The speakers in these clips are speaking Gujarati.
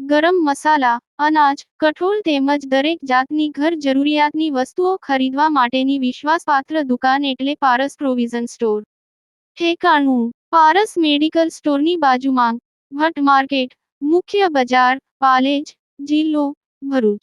ગરમ મસાલા, અનાજ, કઠોળ તેમજ દરેક જાતની ઘર જરૂરિયાતની વસ્તુઓ ખરીદવા માટેની વિશ્વાસપાત્ર દુકાન એટલે પારસ પ્રોવિઝન સ્ટોર. ઠેકાણું, પારસ મેડિકલ સ્ટોરની બાજુમાં, ભટ્ટ માર્કેટ, મુખ્ય બજાર, પાલેજ, જિલ્લો, Bharuch.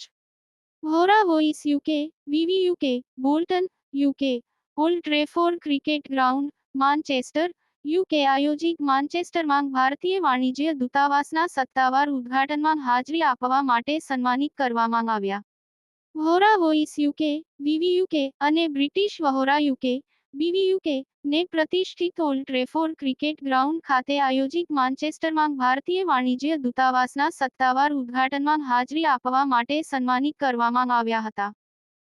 Vohra voice UK, VV UK, Bolton UK, old Trafford cricket ground, Manchester UK આયોજિત માન્ચેસ્ટરમાં ભારતીય વાણિજ્ય દૂતાવાસના સત્તાવાર ઉદ્ઘાટનમાં હાજરી આપવા માટે સન્માનિત કરવામાં આવ્યા. Vohra voice UK, VV UK અને British Vohra UK, BV UK ને પ્રતિષ્ઠિત ઓલ્ડ ટ્રેફોર્ડ ક્રિકેટ ગ્રાઉન્ડ ખાતે આયોજિત માન્ચેસ્ટરમાં ભારતીય વાણિજ્ય દૂતાવાસના સત્તાવાર ઉદ્ઘાટનમાં હાજરી આપવા માટે સન્માનિત કરવામાં આવ્યા હતા.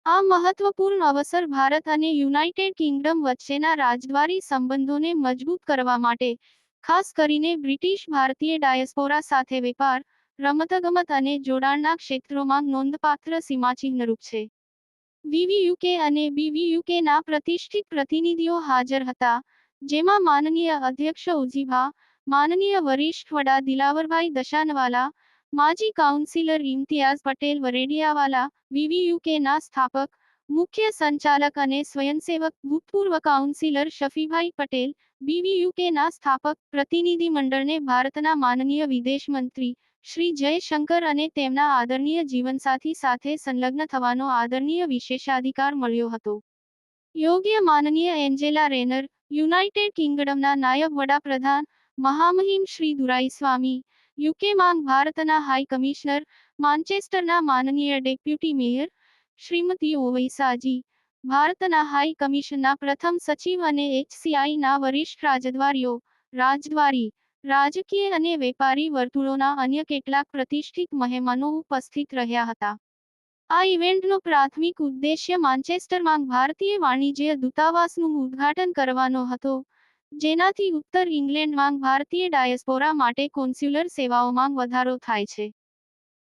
આ મહત્વપૂર્ણ અવસર ભારત અને યુનાઇટેડ કિંગડમ વચ્ચેના રાજદ્વારી સંબંધોને મજબૂત કરવા માટે, ખાસ કરીને બ્રિટિશ ભારતીય ડાયસ્પોરા સાથે વેપાર, રમતગમત અને જોડાણના ક્ષેત્રોમાં નોંધપાત્ર સીમાચિહ્નરૂપ છે. વીવીયુકે અને બીવીયુકેના પ્રતિષ્ઠિત પ્રતિનિધિઓ હાજર હતા, જેમાં માનનીય અધ્યક્ષ ઉજીભા માનનીય વરિષ્ઠ વડા દિલાવરભાઈ દશાનવાલા માજી કાઉન્સિલર ઇમ્તિયાઝ પટેલ વરેડિયાવાલા વીવીયુકેના સ્થાપક મુખ્ય સંચાલક અને સ્વયંસેવક ભૂતપૂર્વ કાઉન્સિલર શફીભાઈ પટેલ બીવીયુકેના સ્થાપક પ્રતિનિધિ મંડળને ભારતના માનનીય વિદેશ મંત્રી શ્રી જયશંકર અને તેમના આદરણીય જીવનસાથી સાથે સંલગ્ન થવાનો આદરણીય વિશેષાધિકાર મળ્યો હતો યોગ્ય માનનીય એન્જેલા રેનર યુનાઇટેડ કિંગડમના નાયબ વડાપ્રધાન મહામહિમ શ્રી દુરાઈસ્વામી યુકે માંગ ભારતના હાઈ કમિશનર, માન્ચેસ્ટરના માનનીય ડેપ્યુટી મેયર, શ્રીમતી ઓવૈસાજી ભારતના હાઈ કમિશનના પ્રથમ સચિવ અને એચસીઆઈના વરિષ્ઠ રાજદ્વારીઓ, રાજદ્વારી, રાજકીય અને વેપારી વર્તુળોના અન્ય કેટલાક પ્રતિષ્ઠિત મહેમાનો ઉપસ્થિત રહ્યા હતા. આ ઇવેન્ટનો પ્રાથમિક ઉદ્દેશ્ય માન્ચેસ્ટરમાં ભારતીય વાણિજ્ય દૂતાવાસનું ઉદ્ઘાટન કરવાનો હતો. જેનાથી ઉત્તર ઇંગ્લેન્ડમાં ભારતીય ડાયસ્પોરા માટે કોન્સ્યુલર સેવાઓમાં વધારો થાય છે.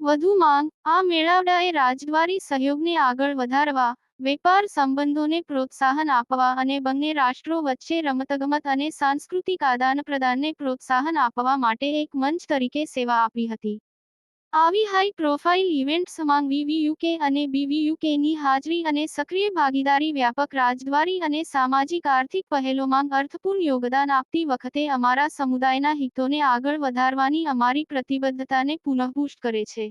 વધુમાં આ મેળાવડાએ રાજદ્વારી સહયોગને આગળ વધારવા, વેપાર સંબંધોને પ્રોત્સાહન આપવા અને બંને રાષ્ટ્રો વચ્ચે રમતગમત અને સાંસ્કૃતિક આદાનપ્રદાનને પ્રોત્સાહન આપવા માટે એક મંચ તરીકે સેવા આપી હતી. આવી હાઈ પ્રોફાઇલ ઇવેન્ટ્સમાં વીવી વીવીયુકે અને બીવીયુકેની હાજરી અને સક્રિય ભાગીદારી વ્યાપક રાજદ્વારી અને સામાજિક આર્થિક પહેલોમાં અર્થપૂર્ણ યોગદાન આપતી વખતે અમારા સમુદાયના હિતોને આગળ વધારવાની અમારી પ્રતિબદ્ધતાને પુનઃપુષ્ટ કરે છે.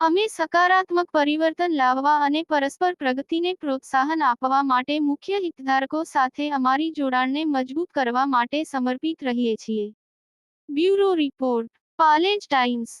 અમે સકારાત્મક પરિવર્તન લાવવા અને પરસ્પર પ્રગતિને પ્રોત્સાહન આપવા માટે મુખ્ય હિતધારકો સાથે અમારી જોડાણને મજબૂત કરવા માટે સમર્પિત રહીએ છીએ. Bureau report, Palej times